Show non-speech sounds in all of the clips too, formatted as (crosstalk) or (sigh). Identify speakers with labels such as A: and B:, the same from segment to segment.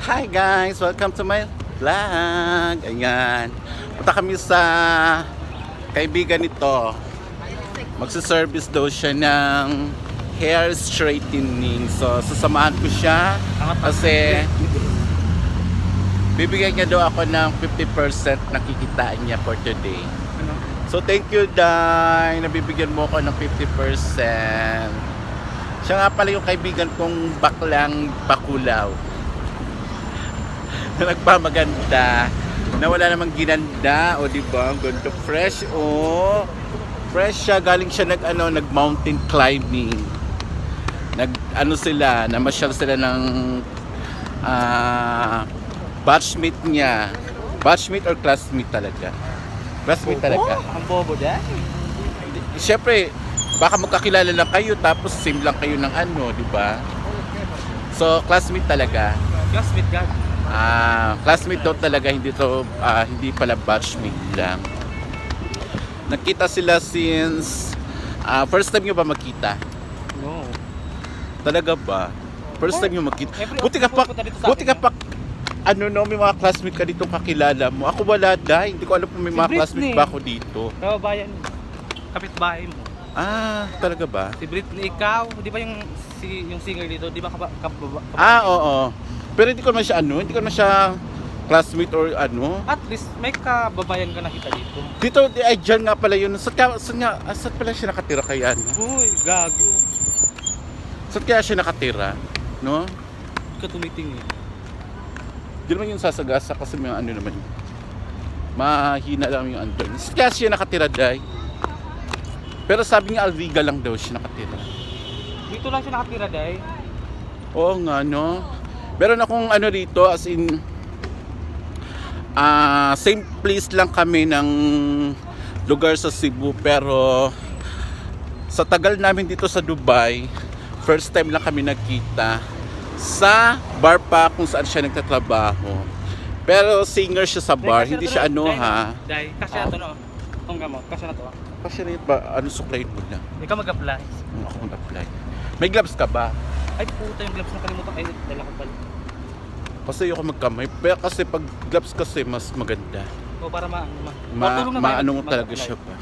A: Hi guys! Welcome to my vlog! Ayan. Punta kami sa kaibigan nito. Magsiservice daw siya ng hair straightening. So, sasamahan ko siya kasi bibigyan niya daw ako ng 50% na kikitain niya for today.
B: Ano?
A: So, thank you, Dai. Nabibigyan mo ako ng 50%. Siya nga pala yung kaibigan kong baklang bakulaw. Na (laughs) nagpamaganda. Na wala namang ginanda. O, di ba? Ang ganda. Fresh, o. Fresh siya. Galing siya nag, ano, nag mountain climbing. Nag, ano sila, namasyal sila ng ah batchmate niya. Batchmate or classmate talaga? Classmate talaga.
B: Ang bobo dyan.
A: Siyempre, baka magkakilala lang kayo tapos same lang kayo ng ano, di ba? So, classmate talaga.
B: Classmate ka.
A: Ah, classmate daw talaga, hindi to ah, hindi pala batchmate lang. Nakita sila since ah, first time nyo ba makita?
B: No.
A: Talaga ba? First time nyo makita? Buti ka pa, buti ka pa, ano no, may mga classmate ka dito kakilala mo. Ako wala dahil, hindi ko alam kung may mga classmate ba ako dito.
B: Kababayan. Kapitbahay mo.
A: Ah, talaga ba?
B: Si Britney, ikaw. Di ba yung, si, yung singer dito? Di ba kaba, kababa, kababa-
A: Ah, oo. Pero hindi ko naman siya ano, hindi ko naman siya classmate or ano.
B: At least may kababayan ka nakita dito.
A: Dito, di, ay dyan nga pala yun. Saan, ka, saan, nga, ah, saan pala siya nakatira kaya? No?
B: Uy, gago.
A: Saan kaya siya nakatira? No?
B: Ka tumiting eh.
A: Di naman yung sasagasa kasi may ano naman yun. Mahina lang yung doon. Saan kaya siya nakatira, Day? Pero sabi niya Alriga lang daw siya nakatira.
B: Dito lang siya nakatira, day.
A: Oo nga, no? Meron akong ano dito, as in, ah same place lang kami ng lugar sa Cebu, pero sa tagal namin dito sa Dubai, first time lang kami nagkita sa bar pa kung saan siya nagtatrabaho. Pero singer siya sa bar,
B: Day,
A: hindi siya ano
B: day,
A: ha.
B: Day, kasya na to, no? Tungga mo, kasya na to.
A: Kasi rin ba, ano suklayin mo na?
B: Ikaw mag-apply.
A: Ano ako mag-apply? May gloves ka ba?
B: Ay, puta yung gloves na kalimutan. Ay, dala ko pala.
A: Kasi ayoko magkamay. Pero kasi pag gloves kasi mas maganda.
B: O, para ma, ma,
A: Ma,
B: Matulong na
A: maano mo talaga siya pa.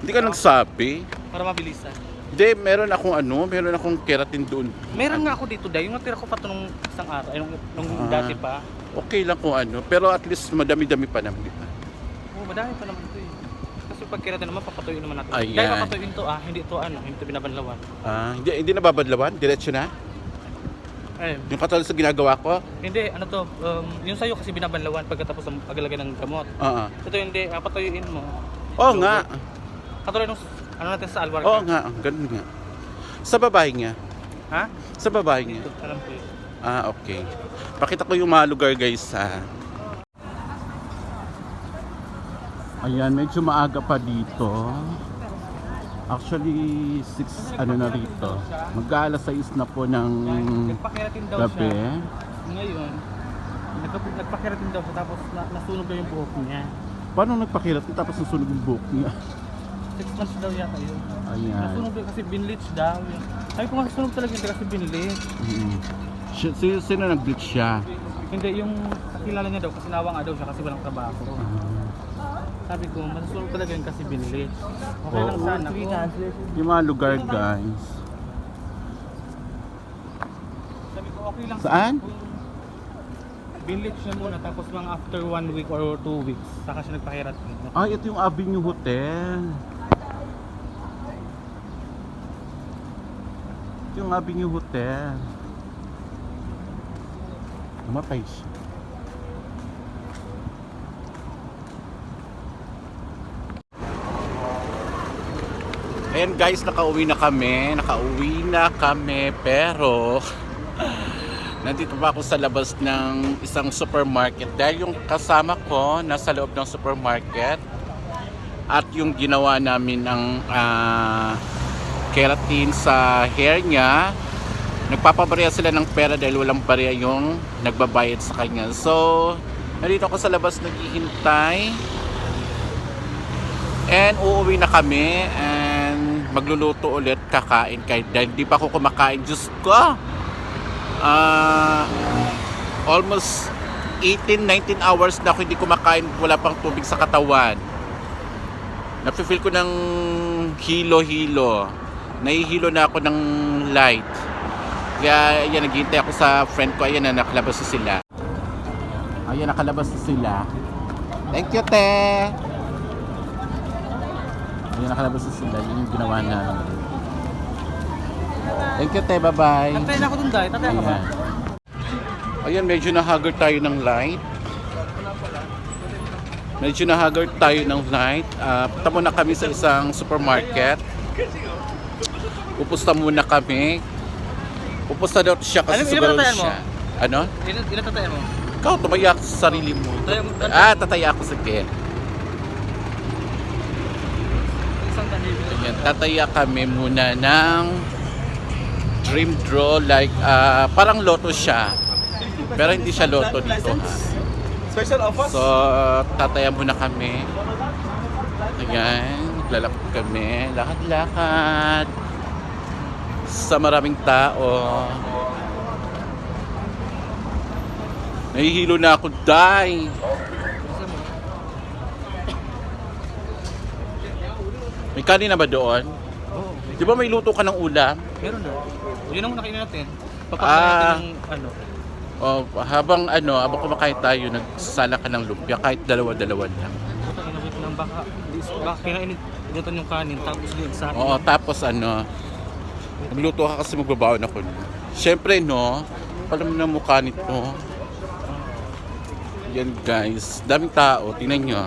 A: Hindi ka nagsabi.
B: Para mabilisan.
A: Hindi, meron akong ano, meron akong keratin doon.
B: Meron nga ako dito, day. Yung natira ko pa to nung isang araw. Ay, nung, nung
A: Ah.
B: dati pa.
A: Okay lang kung ano, pero at least madami-dami pa naman, di ba?
B: Oo, madami pa naman eh. Pag kiratan naman, papatuyuin naman natin.
A: Ayan.
B: Dahil papatuyuin to ah, hindi to ano, hindi to binabanlawan.
A: Ah, hindi, hindi na babadlawan? Diretso na?
B: Ayun.
A: Yung katulad sa ginagawa ko?
B: Hindi, ano to, um, yung sa'yo kasi binabanlawan pagkatapos ng paglagay ng gamot.
A: Oo.
B: Ito hindi, ah, patuyuin mo.
A: Oo nga.
B: Katulad nung, ano natin sa Alvar.
A: Oo nga, ganun nga. Sa babae niya.
B: Ha?
A: Sa babae niya.
B: Alam ko yun.
A: Ah, okay. Pakita ko yung mga lugar guys ha. Ayan, medyo maaga pa dito. Actually, 6 ano na rito. Mag-aalas 6 na po ng gabi.
B: Ngayon, nagpa- nagpakeratin daw siya tapos na, nasunog daw yung buhok niya.
A: Paano nagpakilat tapos nasunog yung buhok niya?
B: Six months daw yata yun.
A: Ayan.
B: Nasunog daw kasi binlitch daw. yun. Ay kung nasunog talaga hindi kasi binlitch.
A: Mm. Si, si, sino nag-bleach siya?
B: Hindi, yung kakilala niya daw kasi nawa nga daw siya kasi walang trabaho.
A: Ah.
B: Sabi ko, masusunod talaga yun kasi binlitch. Okay lang
A: Oo.
B: sana ko.
A: Yung mga lugar guys.
B: Sabi ko, okay lang
A: Saan?
B: kung Binlitch niya muna tapos mga after one week or two weeks, saka siya nagpahirat.
A: Ay, ito yung Avenue Hotel. Ito yung Avenue Hotel. Namatay siya. Ayan guys, nakauwi na kami. Nakauwi na kami pero (laughs) nandito pa ako sa labas ng isang supermarket. Dahil yung kasama ko nasa loob ng supermarket at yung ginawa namin ng ah, keratin sa hair niya nagpapabarya sila ng pera dahil walang barya yung nagbabayad sa kanya. So nandito ako sa labas naghihintay. And uuwi na kami. And magluluto ulit kakain kahit dahil di pa ako kumakain Diyos ko ah almost 18-19 hours na ako hindi kumakain, wala pang tubig sa katawan. Nafe-feel ko ng hilo-hilo. Nahihilo na ako ng light. Kaya yan, naghihintay ako sa friend ko. Ayan na, nakalabas na sila. Ayan, nakalabas na sila. Thank you, te! Ayan, nakalabas na sila. Yun yung ginawa na. Thank you, te. Bye-bye.
B: Tatay na ako dun dahil. Tatay ka ba?
A: Ayan. Ayan, medyo nahaggard tayo ng light. Medyo nahaggard tayo ng light. Uh, punta muna kami sa isang supermarket. Pupusta muna kami. Pupusta daw siya kasi
B: Alam,
A: siguro
B: tatayan mo?
A: siya. Ano?
B: Ilan, ilan tatay mo?
A: Ikaw, tumaya sa sarili mo.
B: Tatay- tatay-
A: Ah, tataya ako sige.
B: Isang
A: Ayan, tataya kami muna ng dream draw like ah, parang loto siya. Pero hindi siya loto dito ha. So, tataya muna kami. Ayan, lalakad kami. Lakad-lakad. Sa maraming tao. Nahihilo na ako, die! May kanin na ba doon?
B: Oo.
A: Di ba may luto ka ng ulam?
B: Meron na. Yun ang nakainin natin.
A: Ah.
B: Papakain natin ng ano.
A: O, habang ano, habang kumakain tayo, nagsala ka ng lumpia, kahit dalawa-dalawa lang.
B: Puta inabot ng baka. Baka kinainit. Inutan yung kanin. Tapos yung sa
A: Oo, tapos ano, magluto ka kasi magbabaon ako. Siyempre, no, paano mo na mukha nito? Yan guys, daming tao, tingnan nyo.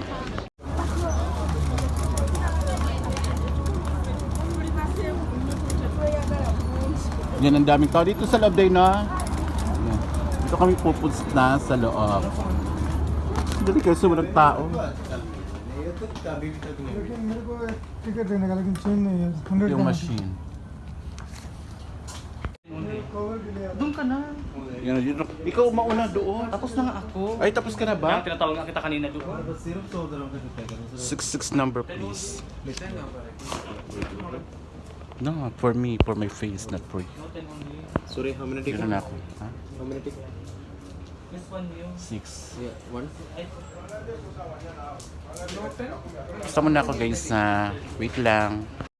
A: Yan ang daming tao dito sa loob day na. Yan. Dito kami pupunta na sa loob. Dali kayo sumunod tao. Yung machine.
B: Doon ka na.
A: Yan, yun, ikaw mauna doon.
B: Tapos na nga ako.
A: Ay, tapos ka na
B: ba?
A: Yung
B: tinatawag nga kita kanina doon.
A: Six six number please. No, for me, for my face, not for you.
C: Sorry, how many tickets?
A: na ako. Ha?
C: How many
B: yung...
A: Six.
C: Yeah, one.
A: Gusto mo na ako guys na wait lang.